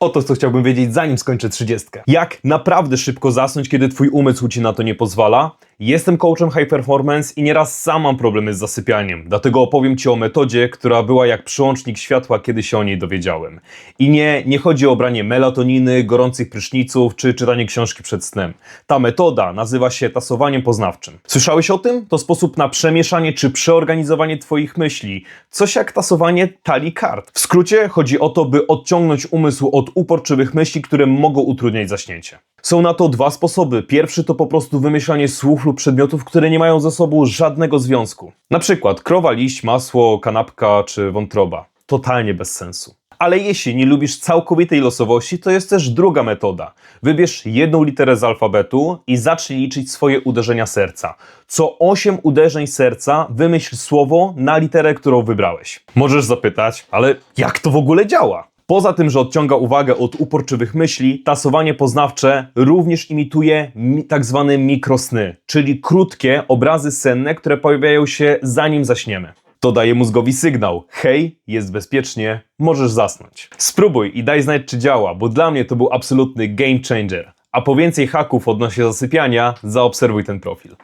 Oto co chciałbym wiedzieć zanim skończę 30. Jak naprawdę szybko zasnąć, kiedy twój umysł ci na to nie pozwala? Jestem coachem high performance i nieraz sam mam problemy z zasypianiem. Dlatego opowiem ci o metodzie, która była jak przyłącznik światła, kiedy się o niej dowiedziałem. I nie, nie chodzi o branie melatoniny, gorących pryszniców czy czytanie książki przed snem. Ta metoda nazywa się tasowaniem poznawczym. Słyszałeś o tym? To sposób na przemieszanie czy przeorganizowanie twoich myśli. Coś jak tasowanie talii kart. W skrócie chodzi o to, by odciągnąć umysł od uporczywych myśli, które mogą utrudniać zaśnięcie. Są na to dwa sposoby. Pierwszy to po prostu wymyślanie słów lub przedmiotów, które nie mają ze sobą żadnego związku. Na przykład krowa, liść, masło, kanapka czy wątroba. Totalnie bez sensu. Ale jeśli nie lubisz całkowitej losowości, to jest też druga metoda. Wybierz jedną literę z alfabetu i zacznij liczyć swoje uderzenia serca. Co 8 uderzeń serca wymyśl słowo na literę, którą wybrałeś. Możesz zapytać, ale jak to w ogóle działa? Poza tym, że odciąga uwagę od uporczywych myśli, tasowanie poznawcze również imituje mi, tak zwane mikrosny, czyli krótkie obrazy senne, które pojawiają się zanim zaśniemy. To daje mózgowi sygnał: hej, jest bezpiecznie, możesz zasnąć. Spróbuj i daj znać, czy działa, bo dla mnie to był absolutny game changer. A po więcej haków odnośnie zasypiania, zaobserwuj ten profil.